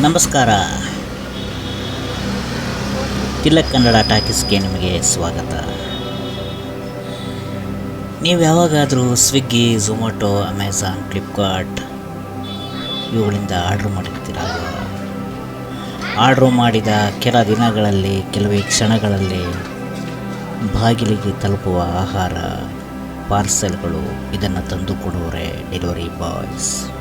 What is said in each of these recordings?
ನಮಸ್ಕಾರ. ತಿಲಕ್ ಕನ್ನಡ ಟಾಕೀಸ್ಗೆ ನಿಮಗೆ ಸ್ವಾಗತ. ನೀವು ಯಾವಾಗಾದರೂ ಸ್ವಿಗ್ಗಿ, ಝೊಮ್ಯಾಟೊ ಅಮೆಝಾನ್ ಫ್ಲಿಪ್ಕಾರ್ಟ್ ಇವುಗಳಿಂದ ಆರ್ಡ್ರ್ ಮಾಡಿರ್ತೀರ? ಆರ್ಡ್ರ್ ಮಾಡಿದ ಕೆಲ ದಿನಗಳಲ್ಲಿ, ಕೆಲವೇ ಕ್ಷಣಗಳಲ್ಲಿ ಬಾಗಿಲಿಗೆ ತಲುಪುವ ಆಹಾರ, ಪಾರ್ಸೆಲ್ಗಳು ಇದನ್ನು ತಂದು ಕೊಡುವರೆ, ಡೆಲಿವರಿ ಬಾಯ್ಸ್.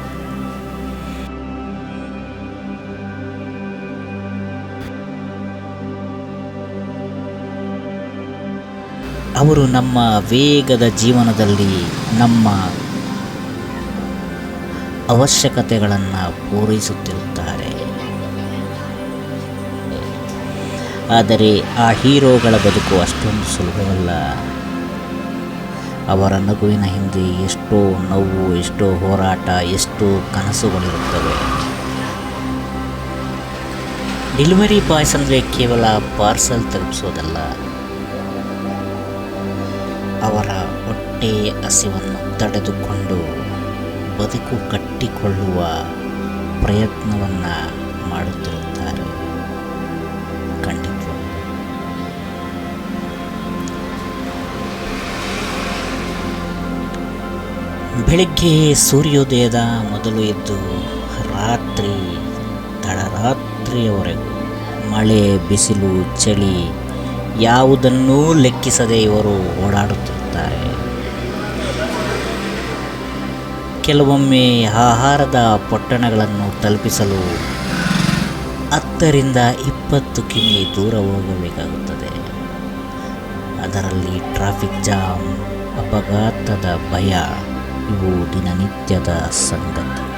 ಅವರು ನಮ್ಮ ವೇಗದ ಜೀವನದಲ್ಲಿ ನಮ್ಮ ಅವಶ್ಯಕತೆಗಳನ್ನು ಪೂರೈಸುತ್ತಿರುತ್ತಾರೆ. ಆದರೆ ಆ ಹೀರೋಗಳ ಬದುಕು ಅಷ್ಟೊಂದು ಸುಲಭವಲ್ಲ. ಅವರ ನಗುವಿನ ಹಿಂದೆ ಎಷ್ಟೋ ನೋವು, ಎಷ್ಟೋ ಹೋರಾಟ, ಎಷ್ಟೋ ಕನಸುಗಳಿರುತ್ತವೆ. ಡೆಲಿವರಿ ಬಾಯ್ಸ್ ಅಂದರೆ ಕೇವಲ ಪಾರ್ಸಲ್ ತಲುಪಿಸೋದಲ್ಲ. ಅವರ ಹೊಟ್ಟೆ ಹಸಿವನ್ನು ತಡೆದುಕೊಂಡು ಬದುಕು ಕಟ್ಟಿಕೊಳ್ಳುವ ಪ್ರಯತ್ನವನ್ನು ಮಾಡುತ್ತಿರುತ್ತಾರೆ. ಖಂಡಿತ ಬೆಳಿಗ್ಗೆ ಸೂರ್ಯೋದಯದ ಮೊದಲು ಎದ್ದು ರಾತ್ರಿ, ತಡರಾತ್ರಿಯವರೆಗೂ ಮಳೆ, ಬಿಸಿಲು, ಚಳಿ ಯಾವುದನ್ನೂ ಲೆಕ್ಕಿಸದೆ ಇವರು ಓಡಾಡುತ್ತಿರುತ್ತಾರೆ ಕೆಲವೊಮ್ಮೆ ಆಹಾರದ ಪೊಟ್ಟಣಗಳನ್ನು ತಲುಪಿಸಲು ಹತ್ತರಿಂದ ಇಪ್ಪತ್ತು ಕಿಮಿ ದೂರ ಹೋಗಬೇಕಾಗುತ್ತದೆ. ಅದರಲ್ಲಿ ಟ್ರಾಫಿಕ್ ಜಾಮ್, ಅಪಘಾತದ ಭಯ, ಇವು ದಿನನಿತ್ಯದ ಸಂಗತಿ.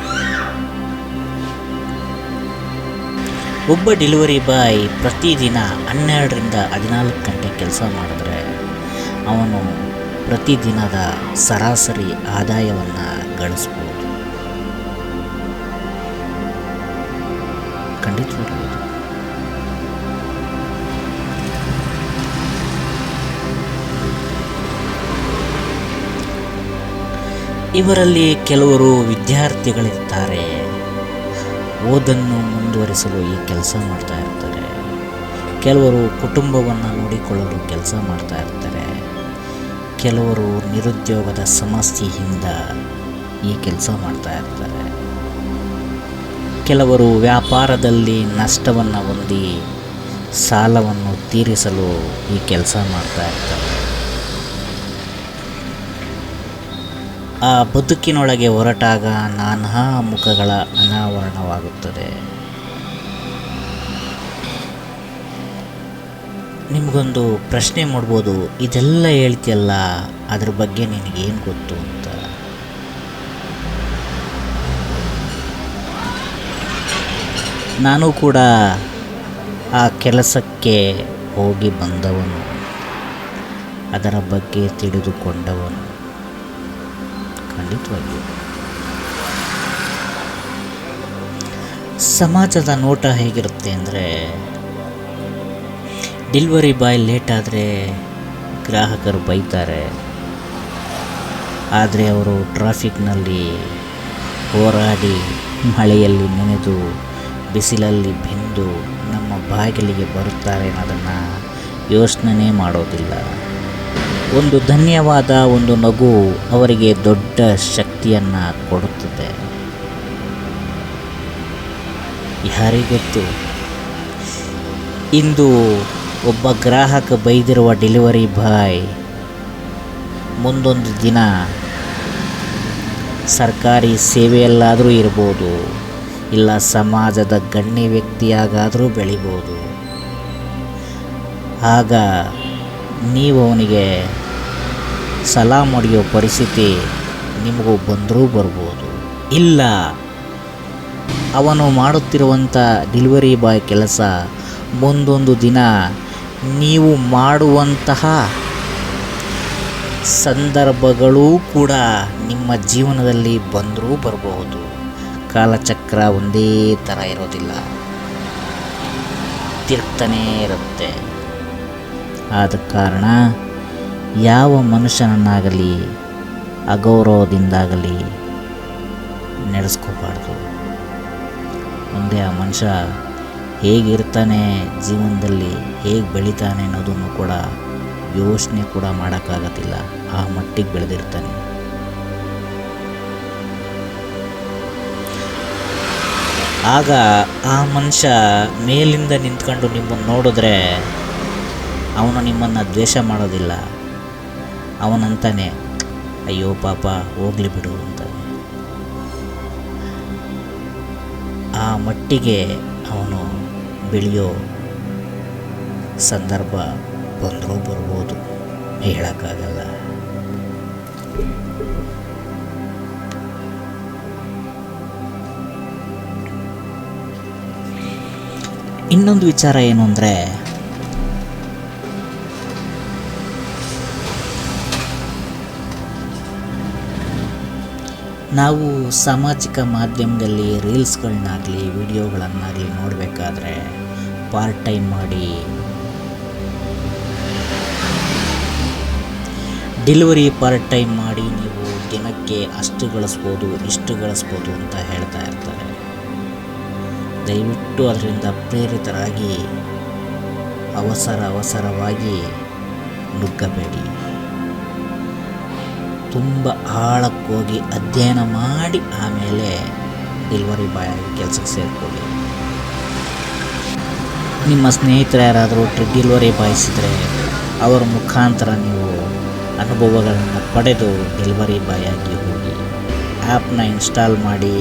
ಒಬ್ಬ ಡೆಲಿವರಿ ಬಾಯ್ ಪ್ರತಿದಿನ ಹನ್ನೆರಡರಿಂದ ಹದಿನಾಲ್ಕು ಗಂಟೆ ಕೆಲಸ ಮಾಡಿದ್ರೆ ಅವನು ಪ್ರತಿದಿನದ ಸರಾಸರಿ ಆದಾಯವನ್ನು ಗಳಿಸ್ಬೋದು. ಖಂಡಿತವಾಗ್ಲೂ. ಇವರಲ್ಲಿ ಕೆಲವರು ವಿದ್ಯಾರ್ಥಿಗಳಿರ್ತಾರೆ. ಓದನ್ನು ಮುಂದುವರಿಸಲು ಈ ಕೆಲಸ ಮಾಡ್ತಾ ಇರ್ತಾರೆ. ಕೆಲವರು ಕುಟುಂಬವನ್ನು ನೋಡಿಕೊಳ್ಳಲು ಕೆಲಸ ಮಾಡ್ತಾ ಇರ್ತಾರೆ. ಕೆಲವರು ನಿರುದ್ಯೋಗದ ಸಮಸ್ಯೆಯಿಂದ ಈ ಕೆಲಸ ಮಾಡ್ತಾ ಇರ್ತಾರೆ. ಕೆಲವರು ವ್ಯಾಪಾರದಲ್ಲಿ ನಷ್ಟವನ್ನು ಹೊಂದಿ ಸಾಲವನ್ನು ತೀರಿಸಲು ಈ ಕೆಲಸ ಮಾಡ್ತಾ ಇರ್ತಾರೆ. ಆ ಬದುಕಿನೊಳಗೆ ಹೊರಟಾಗ ನಾನಾ ಮುಖಗಳ ಅನಾವರಣವಾಗುತ್ತದೆ. ನಿಮಗೊಂದು ಪ್ರಶ್ನೆ ಮಾಡ್ಬೋದು, ಇದೆಲ್ಲ ಹೇಳ್ತಿಯಲ್ಲ, ಅದ್ರ ಬಗ್ಗೆ ನಿನಗೇನು ಗೊತ್ತು ಅಂತ? ನಾನು ಕೂಡ ಆ ಕೆಲಸಕ್ಕೆ ಹೋಗಿ ಬಂದವನು, ಅದರ ಬಗ್ಗೆ ತಿಳಿದುಕೊಂಡವನು. ಖಂಡಿತವಾಗಿಯೂ. ಸಮಾಜದ ನೋಟ ಹೇಗಿರುತ್ತೆ ಅಂದರೆ, ಡೆಲಿವರಿ ಬಾಯ್ ಲೇಟ್ ಆದರೆ ಗ್ರಾಹಕರು ಬೈತಾರೆ. ಆದರೆ ಅವರು ಟ್ರಾಫಿಕ್ನಲ್ಲಿ ಹೋರಾಡಿ ಮಳೆಯಲ್ಲಿ ನೆನೆದು, ಬಿಸಿಲಲ್ಲಿ ಬೆಂದು ನಮ್ಮ ಬಾಗಿಲಿಗೆ ಬರುತ್ತಾರೆ ಅನ್ನೋದನ್ನು ಯೋಚನೆ ಮಾಡೋದಿಲ್ಲ. ಒಂದು ಧನ್ಯವಾದ, ಒಂದು ನಗು ಅವರಿಗೆ ದೊಡ್ಡ ಶಕ್ತಿಯನ್ನು ಕೊಡುತ್ತದೆ. ಯಾರಿಗೊತ್ತು? ಇಂದು ಒಬ್ಬ ಗ್ರಾಹಕ ಬೈದಿರುವ ಡೆಲಿವರಿ ಬಾಯ್ ಮುಂದೊಂದು ದಿನ ಸರ್ಕಾರಿ ಸೇವೆಯಲ್ಲಾದರೂ ಇರ್ಬೋದು, ಇಲ್ಲ ಸಮಾಜದ ಗಣ್ಯ ವ್ಯಕ್ತಿಯಾಗಾದರೂ ಬೆಳಿಬೋದು. ಆಗ ನೀವು ಅವನಿಗೆ ಸಲಾಮ್ ಹೊಡೆಯೋ ಪರಿಸ್ಥಿತಿ ನಿಮಗೂ ಬಂದರೂ ಬರ್ಬೋದು. ಇಲ್ಲ, ಅವನು ಮಾಡುತ್ತಿರುವಂಥ ಡೆಲಿವರಿ ಬಾಯ್ ಕೆಲಸ ಮುಂದೊಂದು ದಿನ ನೀವು ಮಾಡುವಂತಹ ಸಂದರ್ಭಗಳೂ ಕೂಡ ನಿಮ್ಮ ಜೀವನದಲ್ಲಿ ಬಂದರೂ ಬರಬಹುದು ಕಾಲಚಕ್ರ ಒಂದೇ ಥರ ಇರೋದಿಲ್ಲ. ತಿರ್ತನೇ ಇರುತ್ತೆ. ಆದ ಕಾರಣ ಯಾವ ಮನುಷ್ಯನನ್ನಾಗಲಿ ಅಗೌರವದಿಂದಾಗಲಿ ನಡೆಸ್ಕೋಬಾರ್ದು. ಮುಂದೆ ಆ ಮನುಷ್ಯ ಹೇಗಿರ್ತಾನೆ ಜೀವನದಲ್ಲಿ, ಹೇಗೆ ಬೆಳಿತಾನೆ ಅನ್ನೋದನ್ನು ಕೂಡ ಯೋಚನೆ ಕೂಡ ಮಾಡೋಕ್ಕಾಗತ್ತಿಲ್ಲ. ಆ ಮಟ್ಟಿಗೆ ಬೆಳೆದಿರ್ತಾನೆ. ಆಗ ಆ ಮನುಷ್ಯ ಮೇಲಿಂದ ನಿಂತ್ಕೊಂಡು ನಿಮ್ಮನ್ನು ನೋಡಿದ್ರೆ ಅವನು ನಿಮ್ಮನ್ನು ದ್ವೇಷ ಮಾಡೋದಿಲ್ಲ. ಅವನಂತಾನೆ, ಅಯ್ಯೋ ಪಾಪ, ಹೋಗ್ಲಿ ಬಿಡು ಅಂತ ಆ ಮಟ್ಟಿಗೆ ಅವನು ಬೆಳೆಯೋ ಸಂದರ್ಭ ಬಂದರೂ ಬರ್ಬೋದು, ಹೇಳೋಕ್ಕಾಗಲ್ಲ. ಇನ್ನೊಂದು ವಿಚಾರ ಏನು ಅಂದರೆ ನಾವು ಸಾಮಾಜಿಕ ಮಾಧ್ಯಮದಲ್ಲಿ ರೀಲ್ಸ್ಗಳನ್ನಾಗಲಿ, ವಿಡಿಯೋಗಳನ್ನಾಗಲಿ ನೋಡಬೇಕಾದ್ರೆ ಪಾರ್ಟ್ ಟೈಮ್ ಮಾಡಿ ಡೆಲಿವರಿ ಪಾರ್ಟ್ ಟೈಮ್ ಮಾಡಿ ನೀವು ದಿನಕ್ಕೆ ಅಷ್ಟು ಗಳಿಸ್ಬೋದು, ಇಷ್ಟು ಗಳಿಸ್ಬೋದು ಅಂತ ಹೇಳ್ತಾ ಇರ್ತಾರೆ. ದಯವಿಟ್ಟು ಅದರಿಂದ ಪ್ರೇರಿತರಾಗಿ ಅವಸರ ಅವಸರವಾಗಿ ನುಗ್ಗಬೇಡಿ. ತುಂಬ ಆಳಕ್ಕೋಗಿ ಅಧ್ಯಯನ ಮಾಡಿ ಆಮೇಲೆ ಡೆಲಿವರಿ ಬಾಯ್ ಆಗಿ ಕೆಲಸಕ್ಕೆ ಸೇರಿಕೊಳ್ಳಿ. ನಿಮ್ಮ ಸ್ನೇಹಿತರು ಯಾರಾದರೂ ಡೆಲಿವರಿ ಬಾಯ್ಸ್ ಇದ್ದರೆ ಅವರ ಮುಖಾಂತರ ನೀವು ಅನುಭವಗಳನ್ನು ಪಡೆದು ಡೆಲಿವರಿ ಬಾಯ್ ಆಗಿ ಹೋಗಿ. ಆ್ಯಪ್ನ ಇನ್ಸ್ಟಾಲ್ ಮಾಡಿ,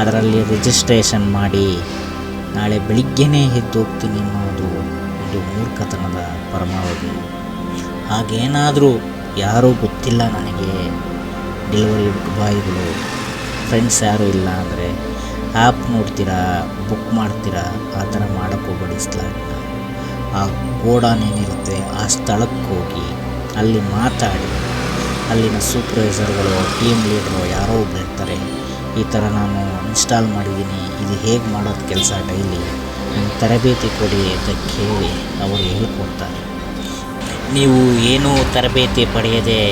ಅದರಲ್ಲಿ ರಿಜಿಸ್ಟ್ರೇಷನ್ ಮಾಡಿ, ನಾಳೆ ಬೆಳಿಗ್ಗೆನೇ ಎದ್ದು ಹೋಗ್ತೀನಿ ಅನ್ನೋದು ಇದು ಮೂರ್ಖತನದ ಪರಮಾವಧಿ. ಹಾಗೇನಾದರೂ ಯಾರೂ ಗೊತ್ತಿಲ್ಲ ನನಗೆ. ಡೆಲಿವರಿ ಬಾಯ್ಗಳು, ಫ್ರೆಂಡ್ಸ್ ಯಾರೂ ಇಲ್ಲ ಅಂದರೆ ಆ್ಯಪ್ ನೋಡ್ತೀರಾ, ಬುಕ್ ಮಾಡ್ತೀರಾ, ಆ ಥರ ಮಾಡೋಕ್ಕೆ ಹೋಗ್ಬೇಡಿ ಆ ಗೋಡಾನ್ ಏನಿರುತ್ತೆ, ಆ ಸ್ಥಳಕ್ಕೆ ಹೋಗಿ ಅಲ್ಲಿ ಮಾತಾಡಿ, ಅಲ್ಲಿನ ಸೂಪರ್ವೈಸರ್ಗಳು ಟೀಮ್ ಲೀಡ್ರು ಯಾರೋ ಒಬ್ರು ಇರ್ತಾರೆ. ಈ ಥರ ನಾನು ಇನ್ಸ್ಟಾಲ್ ಮಾಡಿದ್ದೀನಿ. ಇದು ಹೇಗೆ ಮಾಡೋದು ಕೆಲಸ ಡೈಲಿ? ನಂಗೆ ತರಬೇತಿ ಕೊಡಿ ಅಂತ ಕೇಳಿ ಅವರು ಹೇಳ್ಕೊಡ್ತಾರೆ. ನೀವು ಏನೂ ತರಬೇತಿ ಪಡೆಯದೆ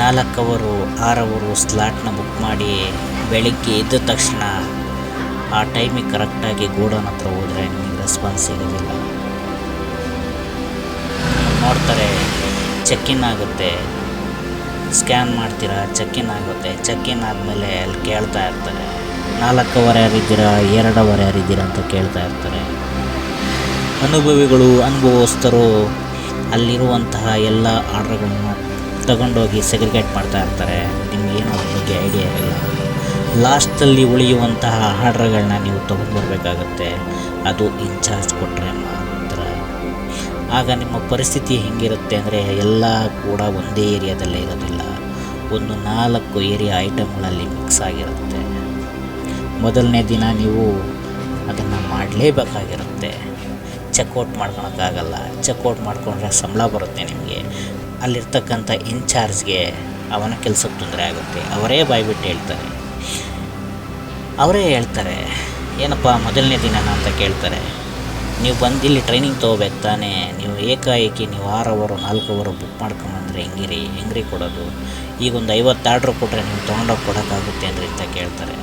ನಾಲ್ಕು ಅವರು ಆರು ಅವರು ಸ್ಲಾಟ್ನ ಬುಕ್ ಮಾಡಿ ಬೆಳಿಗ್ಗೆ ಎದ್ದ ತಕ್ಷಣ ಆ ಟೈಮಿಗೆ ಕರೆಕ್ಟಾಗಿ ಗೋಡನ್ ಹತ್ರ ಹೋದರೆ ನಿಮಗೆ ರೆಸ್ಪಾನ್ಸ್ ಸಿಗೋದಿಲ್ಲ. ನೋಡ್ತಾರೆ ಚೆಕ್ ಇನ್ ಆಗುತ್ತೆ. ಸ್ಕ್ಯಾನ್ ಮಾಡ್ತೀರಾ ಚೆಕ್ ಇನ್ ಆಗುತ್ತೆ. ಚೆಕ್ ಇನ್ ಆದಮೇಲೆ ಅಲ್ಲಿ ಕೇಳ್ತಾ ಇರ್ತಾರೆ ನಾಲ್ಕು ಅವರ್ ಯಾರಿದ್ದೀರಾ ಎರಡು ಯಾರಿದ್ದೀರಾ ಅಂತ ಕೇಳ್ತಾ ಇರ್ತಾರೆ. ಅನುಭವಿಗಳು, ಅನುಭವಸ್ಥರು ಅಲ್ಲಿರುವಂತಹ ಎಲ್ಲ ಆರ್ಡ್ರ್ಗಳನ್ನು ತಗೊಂಡೋಗಿ ಸೆಗ್ರಿಗೇಟ್ ಮಾಡ್ತಾ ಇರ್ತಾರೆ. ನಿಮಗೇನು ಅದ್ರ ಬಗ್ಗೆ ಐಡಿಯಾ ಇರಲ್ಲ. ಲಾಸ್ಟಲ್ಲಿ ಉಳಿಯುವಂತಹ ಆರ್ಡ್ರ್ಗಳನ್ನ ನೀವು ತೊಗೊಂಡ್ಬರ್ಬೇಕಾಗತ್ತೆ. ಅದು ಇನ್ಚಾರ್ಜ್ ಕೊಟ್ಟರೆ ಮಾತ್ರ. ಆಗ ನಿಮ್ಮ ಪರಿಸ್ಥಿತಿ ಹೆಂಗಿರುತ್ತೆ ಅಂದರೆ ಎಲ್ಲ ಕೂಡ ಒಂದೇ ಏರಿಯಾದಲ್ಲೇ ಇರೋದಿಲ್ಲ. ಒಂದು ನಾಲ್ಕು ಏರಿಯಾ ಐಟಮ್ಗಳಲ್ಲಿ ಮಿಕ್ಸ್ ಆಗಿರುತ್ತೆ. ಮೊದಲನೇ ದಿನ ನೀವು ಅದನ್ನು ಮಾಡಲೇಬೇಕಾಗಿರುತ್ತೆ. ಚೆಕ್ಔಟ್ ಮಾಡ್ಕೊಳಕ್ಕಾಗಲ್ಲ. ಚೆಕ್ಔಟ್ ಮಾಡಿಕೊಂಡ್ರೆ ಸಂಬಳ ಬರುತ್ತೆ ನಿಮಗೆ. ಅಲ್ಲಿರ್ತಕ್ಕಂಥ ಇನ್ಚಾರ್ಜ್ಗೆ ಅವನ ಕೆಲಸಕ್ಕೆ ತೊಂದರೆ ಆಗುತ್ತೆ. ಅವರೇ ಬಾಯ್ಬಿಟ್ಟು ಹೇಳ್ತಾರೆ. ಅವರೇ ಹೇಳ್ತಾರೆ, ಏನಪ್ಪ ಮೊದಲನೇ ದಿನ ಅಂತ ಕೇಳ್ತಾರೆ. ನೀವು ಬಂದು ಇಲ್ಲಿ ಟ್ರೈನಿಂಗ್ ತೊಗೋಬೇಕು ತಾನೇ. ನೀವು ಏಕಾಏಕಿ ನೀವು ಆರು ಅವರು, ನಾಲ್ಕು ಅವರು ಬುಕ್ ಮಾಡ್ಕೊಂಬಂದ್ರೆ ಹೆಂಗಿರಿ? ಹೆಂಗ್ರಿ ಕೊಡೋದು? ಈಗ ಒಂದು ಐವತ್ತು ಆರ್ಡ್ರ್ ಕೊಟ್ಟರೆ ನೀವು ತೊಗೊಂಡೋಗಿ ಕೊಡೋಕ್ಕಾಗುತ್ತೆ ಅಂದ್ರೆ ಅಂತ ಕೇಳ್ತಾರೆ.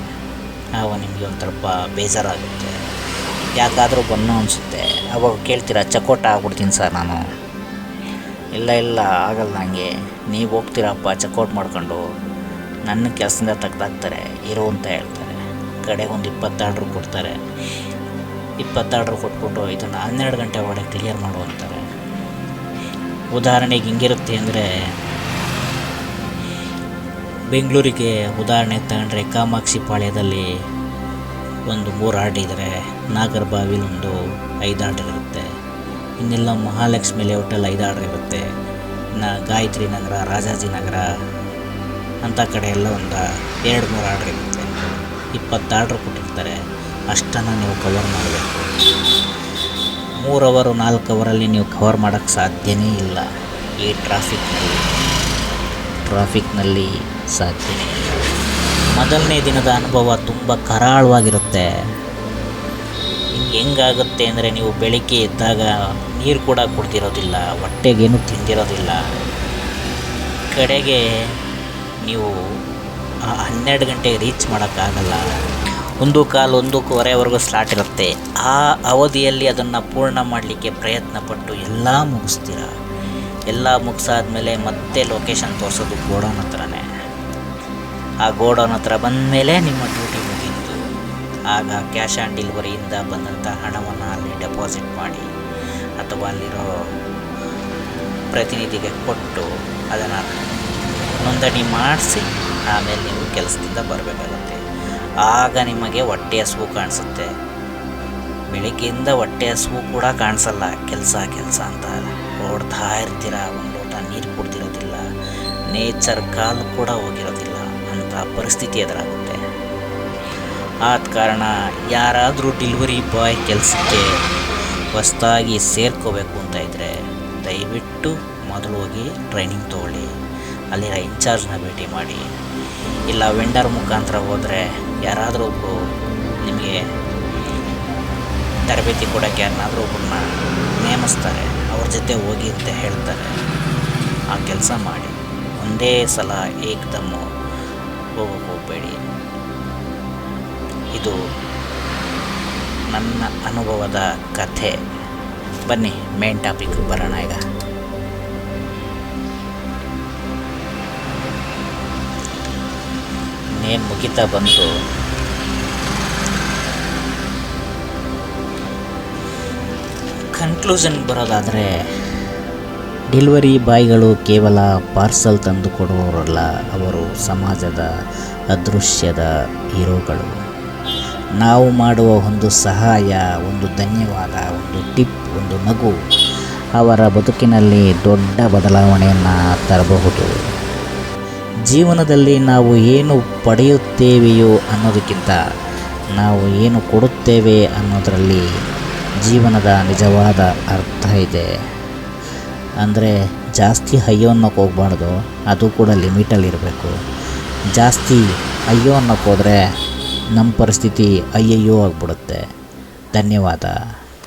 ಆವಾಗ ನಿಮಗೆ ಒಂಥರಪ್ಪ ಬೇಜಾರಾಗುತ್ತೆ. ಯಾಕಾದರೂ ಬನ್ನು ಅನಿಸುತ್ತೆ. ಅವಾಗ ಕೇಳ್ತೀರಾ, ಚಕೋಟ ಆಗ್ಬಿಡ್ತೀನಿ ಸರ್ ನಾನು. ಇಲ್ಲ ಇಲ್ಲ, ಆಗಲ್ಲ ನನಗೆ ನೀವು ಹೋಗ್ತೀರಪ್ಪ, ಚಕೋಟ್ ಮಾಡ್ಕೊಂಡು. ನನ್ನ ಕೆಲಸದಿಂದ ತೆಗ್ದಾಕ್ತಾರೆ, ಇರು ಅಂತ ಹೇಳ್ತಾರೆ. ಕಡೆಗೆ ಒಂದು ಇಪ್ಪತ್ತು ಆರ್ಡ್ರ್ ಕೊಡ್ತಾರೆ. ಇಪ್ಪತ್ತು ಆರ್ಡ್ರ್ ಕೊಟ್ಬಿಟ್ಟು ಇದನ್ನು ಹನ್ನೆರಡು ಗಂಟೆ ಒಳಗೆ ಕ್ಲಿಯರ್ ಮಾಡು ಅಂತಾರೆ. ಉದಾಹರಣೆಗೆ ಹಿಂಗಿರುತ್ತೆ ಅಂದರೆ, ಬೆಂಗಳೂರಿಗೆ ಉದಾಹರಣೆ ತಗೊಂಡ್ರೆ ಕಾಮಾಕ್ಷಿ ಪಾಳ್ಯದಲ್ಲಿ ಒಂದು ಮೂರು ಆಟ ಇದ್ದರೆ ನಾಗರಬಾವಿಲಿ ಒಂದು ಐದು ಆಟ ಇರುತ್ತೆ ಇನ್ನೆಲ್ಲ ಮಹಾಲಕ್ಷ್ಮಿ ಲೇಔಟಲ್ಲಿ ಇರುತ್ತೆ ಇನ್ನು ಗಾಯತ್ರಿ ನಗರ, ರಾಜಾಜಿ ನಗರ ಅಂಥ ಕಡೆ ಎಲ್ಲ ಒಂದು ಎರಡು ಮೂರು ಆರ್ಡ್ರ್ ಇರುತ್ತೆ ಇಪ್ಪತ್ತು ಆರ್ಡ್ರ್ ಕೊಟ್ಟಿರ್ತಾರೆ. ಅಷ್ಟನ್ನು ನೀವು ಕವರ್ ಮಾಡಬೇಕು. ಮೂರು ಅವರು, ನಾಲ್ಕು ಅವರಲ್ಲಿ ನೀವು ಕವರ್ ಮಾಡೋಕ್ಕೆ ಸಾಧ್ಯವೇ ಇಲ್ಲ. ಈ ಟ್ರಾಫಿಕ್ನಲ್ಲಿ ಟ್ರಾಫಿಕ್ನಲ್ಲಿ ಸಾಧ್ಯವೇ ಇಲ್ಲ. ಮೊದಲನೇ ದಿನದ ಅನುಭವ ತುಂಬ ಕರಾಳವಾಗಿರುತ್ತೆ. ಹಿಂಗೆ ಹೆಂಗಾಗುತ್ತೆ ಅಂದರೆ ನೀವು ಬೆಳಿಗ್ಗೆ ಎದ್ದಾಗ ನೀರು ಕೂಡ ಕುಡ್ದಿರೋದಿಲ್ಲ, ಹೊಟ್ಟೆಗೇನು ತಿಂದಿರೋದಿಲ್ಲ. ಕಡೆಗೆ ನೀವು ಆ ಹನ್ನೆರಡು ಗಂಟೆಗೆ ರೀಚ್ ಮಾಡೋಕ್ಕಾಗಲ್ಲ. ಒಂದು ಕಾಲು ಒಂದೂವರೆವರೆಗೂ ಸ್ಲಾಟ್ ಇರುತ್ತೆ. ಆ ಅವಧಿಯಲ್ಲಿ ಅದನ್ನು ಪೂರ್ಣ ಮಾಡಲಿಕ್ಕೆ ಪ್ರಯತ್ನ ಪಟ್ಟು ಎಲ್ಲ ಮುಗಿಸ್ತೀರ? ಎಲ್ಲ ಮುಗಿಸಾದ್ಮೇಲೆ ಮತ್ತೆ ಲೊಕೇಶನ್ ತೋರಿಸೋದು ಗೋಡೌನ್ ಹತ್ರನೇ ಆ ಗೋಡೌನ್ ಹತ್ರ ಬಂದಮೇಲೆ ನಿಮ್ಮ ಡ್ಯೂಟಿ ಮುಗಿಯಿತು. ಆಗ ಕ್ಯಾಶ್ ಆನ್ ಡೆಲಿವರಿಯಿಂದ ಬಂದಂಥ ಹಣವನ್ನು ಅಲ್ಲಿ ಡೆಪಾಸಿಟ್ ಮಾಡಿ ಅಥವಾ ಅಲ್ಲಿರೋ ಪ್ರತಿನಿಧಿಗೆ ಕೊಟ್ಟು ಅದನ್ನು ನೋಂದಣಿ ಮಾಡಿಸಿ ಆಮೇಲೆ ನೀವು ಕೆಲಸದಿಂದ ಬರಬೇಕಾಗುತ್ತೆ. ಆಗ ನಿಮಗೆ ಹೊಟ್ಟೆ ಹಸುವು ಕಾಣಿಸುತ್ತೆ. ಬೆಳಿಗ್ಗೆಯಿಂದ ಹೊಟ್ಟೆ ಹಸುವು ಕೂಡ ಕಾಣಿಸಲ್ಲ. ಕೆಲಸ ಕೆಲಸ ಅಂತ ಓಡ್ತಾ ಇರ್ತೀರ? ಒಂದು ಲೋಟ ನೀರು ಕುಡ್ದಿರೋದಿಲ್ಲ. ನೇಚರ್ ಕಾಲು ಕೂಡ ಹೋಗಿರೋದಿಲ್ಲ. ಅಂತ ಪರಿಸ್ಥಿತಿ ಎದುರಾಗುತ್ತೆ. ಆದ ಕಾರಣ ಯಾರಾದರೂ ಡೆಲಿವರಿ ಬಾಯ್ ಕೆಲಸಕ್ಕೆ ಹೊಸ್ತಾಗಿ ಸೇರ್ಕೋಬೇಕು ಅಂತ ಇದ್ದರೆ ದಯವಿಟ್ಟು ಮೊದಲು ಹೋಗಿ ಟ್ರೈನಿಂಗ್ ತೊಗೊಳ್ಳಿ. ಅಲ್ಲಿರೋ ಇನ್ಚಾರ್ಜ್ನ ಭೇಟಿ ಮಾಡಿ. ಇಲ್ಲ ವೆಂಡರ್ ಮುಖಾಂತರ ಹೋದರೆ ಯಾರಾದರೂ ಒಬ್ಬರು ನಿಮಗೆ ತರಬೇತಿ ಕೊಡೋಕ್ಕೆ ಯಾರನ್ನಾದರೂ ಒಬ್ಬರನ್ನ ನೇಮಿಸ್ತಾರೆ. ಅವ್ರ ಜೊತೆ ಹೋಗಿ ಅಂತ ಹೇಳ್ತಾರೆ. ಆ ಕೆಲಸ ಮಾಡಿ. ಒಂದೇ ಸಲ ಏಕದಮ್ಮು ಹೋಗೋಕ್ಕೆ ಹೋಗಬೇಡಿ ಇದು ನನ್ನ ಅನುಭವದ ಕಥೆ. ಬನ್ನಿ ಮೇನ್ ಟಾಪಿಕ್ ಬರೋಣ ಈಗ. ಇನ್ನೇನು ಮುಗಿತಾ ಬಂತು? ಕನ್ಕ್ಲೂಷನ್ ಬರೋದಾದರೆ ಡೆಲಿವರಿ ಬಾಯ್ಗಳು ಕೇವಲ ಪಾರ್ಸಲ್ ತಂದು ಕೊಡುವವರಲ್ಲ, ಅವರು ಸಮಾಜದ ಅದೃಶ್ಯದ ಹೀರೋಗಳು. ನಾವು ಮಾಡುವ ಒಂದು ಸಹಾಯ, ಒಂದು ಧನ್ಯವಾದ, ಒಂದು ಟಿಪ್, ಒಂದು ನಗು. ಅವರ ಬದುಕಿನಲ್ಲಿ ದೊಡ್ಡ ಬದಲಾವಣೆಯನ್ನು ತರಬಹುದು. ಜೀವನದಲ್ಲಿ ನಾವು ಏನು ಪಡೆಯುತ್ತೇವೆಯೋ ಅನ್ನೋದಕ್ಕಿಂತ, ನಾವು ಏನು ಕೊಡುತ್ತೇವೆ ಅನ್ನೋದರಲ್ಲಿ ಜೀವನದ ನಿಜವಾದ ಅರ್ಥ ಇದೆ. ಅಂದರೆ ಜಾಸ್ತಿ ಅಯ್ಯೋ ಅನ್ನೋಕೆ ಹೋಗ್ಬಾರ್ದು, ಅದು ಕೂಡ ಲಿಮಿಟಲ್ಲಿರಬೇಕು ಜಾಸ್ತಿ ಅಯ್ಯೋ ಅನ್ನೋಕ್ಕೆ ಹೋದರೆ ನಮ್ಮ ಪರಿಸ್ಥಿತಿ ಅಯ್ಯಯ್ಯೋ ಆಗಿಬಿಡುತ್ತೆ. ಧನ್ಯವಾದ.